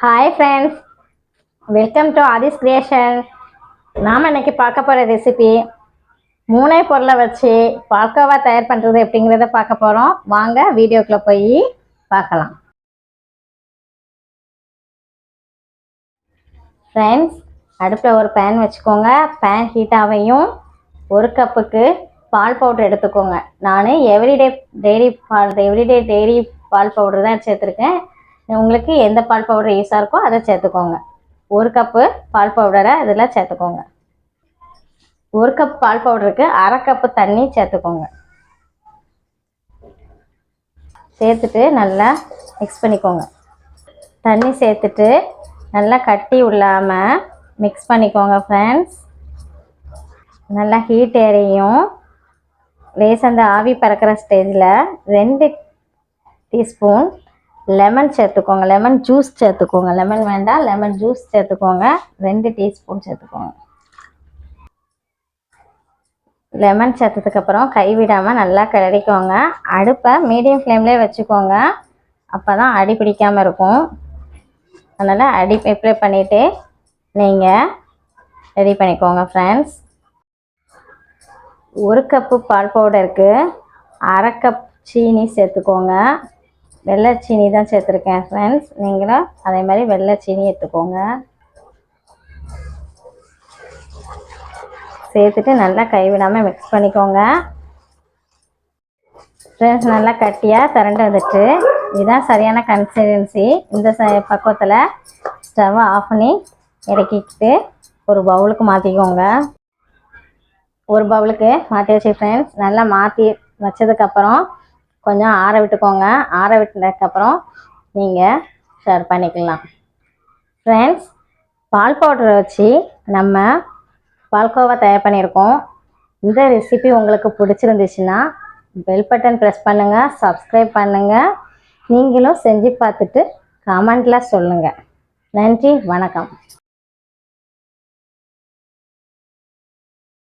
Hi friends welcome to Aadhis creation நாம் இன்னைக்கு பார்க்க போகிற ரெசிபி மூணே பொருளை வச்சு பால்கோவா தயார் பண்ணுறது எப்படிங்கிறத பார்க்க போகிறோம் வாங்க வீடியோக்குள்ளே போய் பார்க்கலாம். ஃப்ரெண்ட்ஸ் அடுப்பில் ஒரு பேன் வச்சுக்கோங்க. பேன் ஹீட் ஒரு கப்புக்கு பால் பவுடர் எடுத்துக்கோங்க. நான் எவ்ரிடே டெய்ரி பால் எவ்ரிடே டெய்ரி பால் பவுடர் தான் சேர்த்துருக்கேன். உங்களுக்கு எந்த பால் பவுடர் யூஸாக இருக்கோ அதை சேர்த்துக்கோங்க. ஒரு கப்பு பால் பவுடரை இதில் சேர்த்துக்கோங்க. ஒரு கப் பால் பவுடருக்கு அரை கப்பு தண்ணி சேர்த்துக்கோங்க. சேர்த்துட்டு நல்லா மிக்ஸ் பண்ணிக்கோங்க. தண்ணி சேர்த்துட்டு நல்லா கட்டி விடாமல் மிக்ஸ் பண்ணிக்கோங்க ஃப்ரெண்ட்ஸ் நல்லா ஹீட் ஏறியும். லேஸ் அந்த ஆவி பறக்கிற ஸ்டேஜில் ரெண்டு டீஸ்பூன் லெமன் சேர்த்துக்கோங்க. லெமன் ஜூஸ் சேர்த்துக்கோங்க. லெமன் வேண்டாம். லெமன் ஜூஸ் சேர்த்துக்கோங்க. ரெண்டு டீஸ்பூன் சேர்த்துக்கோங்க. லெமன் சேர்த்ததுக்கப்புறம் கைவிடாமல் நல்லா கிளறிக்கோங்க. அடுப்பை மீடியம் ஃப்ளேம்லேயே வச்சுக்கோங்க. அப்போ தான் அடி பிடிக்காமல் இருக்கும். அதனால் அடி அப்ளை பண்ணிவிட்டு நீங்கள் ரெடி பண்ணிக்கோங்க ஃப்ரெண்ட்ஸ் ஒரு கப்பு பால் பவுடருக்கு அரை கப் சீனி சேர்த்துக்கோங்க. வெள்ளை சீனி தான் சேர்த்துருக்கேன் ஃப்ரெண்ட்ஸ் நீங்களும் அதே மாதிரி வெள்ளை சீனி எடுத்துக்கோங்க. சேர்த்துட்டு நல்லா கைவிடாமல் மிக்ஸ் பண்ணிக்கோங்க. ஃப்ரெண்ட்ஸ் நல்லா கட்டியாக திரண்டு வந்துட்டு இதுதான் சரியான கன்சிஸ்டன்சி இந்த ச பக்குவத்தில் ஸ்டவ்வை ஆஃப் பண்ணி இறக்கிக்கிட்டு ஒரு பவுலுக்கு மாற்றிக்கோங்க ஒரு பவுலுக்கு மாற்றி வச்சு ஃப்ரெண்ட்ஸ் நல்லா மாற்றி வச்சதுக்கப்புறம் கொஞ்சம் ஆற விட்டுக்கோங்க. ஆற விட்டதுக்கப்புறம் நீங்கள் ஷேர் பண்ணிக்கலாம். ஃப்ரெண்ட்ஸ் பால் பவுடரை வச்சு நம்ம பால்கோவா தயார் பண்ணியிருக்கோம். இந்த ரெசிபி உங்களுக்கு பிடிச்சிருந்துச்சுன்னா பெல் பட்டன் ப்ரெஸ் பண்ணுங்கள் சப்ஸ்கிரைப் பண்ணுங்கள் நீங்களும் செஞ்சு பார்த்துட்டு கமெண்டில் சொல்லுங்கள் நன்றி வணக்கம்.